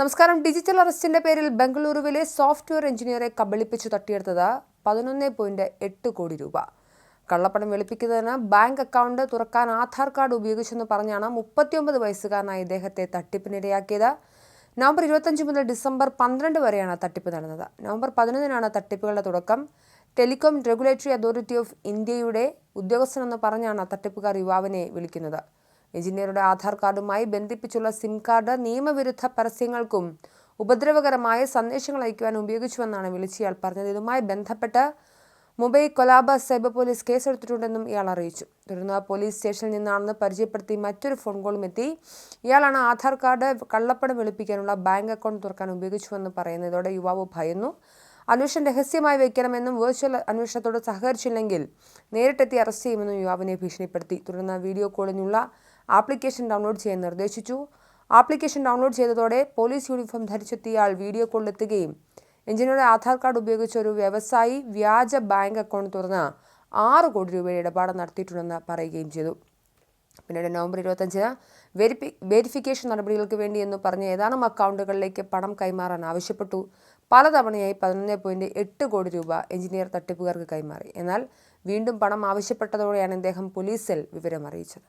നമസ്കാരം. ഡിജിറ്റൽ അറസ്റ്റിന്റെ പേരിൽ ബംഗളൂരുവിലെ സോഫ്റ്റ്വെയർ എഞ്ചിനീയറെ കബളിപ്പിച്ച് തട്ടിയെടുത്തത് പതിനൊന്ന് പോയിന്റ് എട്ട് കോടി രൂപ. കള്ളപ്പണം വെളുപ്പിക്കുന്നതിന് ബാങ്ക് അക്കൗണ്ട് തുറക്കാൻ ആധാർ കാർഡ് ഉപയോഗിച്ചെന്ന് പറഞ്ഞാണ് മുപ്പത്തിയൊമ്പത് വയസ്സുകാരനായ ഇദ്ദേഹത്തെ തട്ടിപ്പിനിരയാക്കിയത്. നവംബർ ഇരുപത്തഞ്ച് മുതൽ ഡിസംബർ പന്ത്രണ്ട് വരെയാണ് തട്ടിപ്പ് നടന്നത്. നവംബർ പതിനൊന്നിനാണ് തട്ടിപ്പുകളുടെ തുടക്കം. ടെലികോം റെഗുലേറ്ററി അതോറിറ്റി ഓഫ് ഇന്ത്യയുടെ ഉദ്യോഗസ്ഥനെന്ന് പറഞ്ഞാണ് തട്ടിപ്പുകാർ യുവാവിനെ വിളിക്കുന്നത്. എഞ്ചിനീയറുടെ ആധാർ കാർഡുമായി ബന്ധിപ്പിച്ചുള്ള സിം കാർഡ് നിയമവിരുദ്ധ പരസ്യങ്ങൾക്കും ഉപദ്രവകരമായ സന്ദേശങ്ങൾ അയക്കുവാൻ ഉപയോഗിച്ചുവെന്നാണ് വിളിച്ചയാൾ പറഞ്ഞത്. ഇതുമായി ബന്ധപ്പെട്ട് മുംബൈ കൊലാബ സൈബർ പോലീസ് കേസെടുത്തിട്ടുണ്ടെന്നും ഇയാൾ അറിയിച്ചു. തുടർന്ന് പോലീസ് സ്റ്റേഷനിൽ നിന്നാണെന്ന് പരിചയപ്പെടുത്തി മറ്റൊരു ഫോൺ കോളും എത്തി. ഇയാളാണ് ആധാർ കാർഡ് കള്ളപ്പണം വെളുപ്പിക്കാനുള്ള ബാങ്ക് അക്കൗണ്ട് തുറക്കാൻ ഉപയോഗിച്ചുവെന്ന് പറയുന്നതോടെ യുവാവ് ഭയന്നു. അന്വേഷണം രഹസ്യമായി വയ്ക്കണമെന്നും വെർച്വൽ അന്വേഷണത്തോട് സഹകരിച്ചില്ലെങ്കിൽ നേരിട്ടെത്തി അറസ്റ്റ് ചെയ്യുമെന്നും യുവാവിനെ ഭീഷണിപ്പെടുത്തി. തുടർന്ന് വീഡിയോ കോളിനുള്ള ആപ്ലിക്കേഷൻ ഡൗൺലോഡ് ചെയ്യാൻ നിർദ്ദേശിച്ചു. ആപ്ലിക്കേഷൻ ഡൗൺലോഡ് ചെയ്തതോടെ പോലീസ് യൂണിഫോം ധരിച്ചെത്തിയ വീഡിയോ കോളിലെത്തുകയും എഞ്ചിനീയറുടെ ആധാർ കാർഡ് ഉപയോഗിച്ച് ഒരു വ്യവസായി വ്യാജ ബാങ്ക് അക്കൗണ്ട് തുറന്ന് ആറ് കോടി രൂപയുടെ ഇടപാട് നടത്തിയിട്ടുണ്ടെന്ന് പറയുകയും ചെയ്തു. പിന്നീട് നവംബർ ഇരുപത്തഞ്ചിന് വെരിഫി വെരിഫിക്കേഷൻ നടപടികൾക്ക് വേണ്ടി എന്ന് പറഞ്ഞ് ഏതാനും അക്കൗണ്ടുകളിലേക്ക് പണം കൈമാറാൻ ആവശ്യപ്പെട്ടു. പലതവണയായി പതിനൊന്ന് പോയിന്റ് എട്ട് കോടി രൂപ എഞ്ചിനീയർ തട്ടിപ്പുകാർക്ക് കൈമാറി. എന്നാൽ വീണ്ടും പണം ആവശ്യപ്പെട്ടതോടെയാണ് ഇദ്ദേഹം പോലീസിൽ വിവരം അറിയിച്ചത്.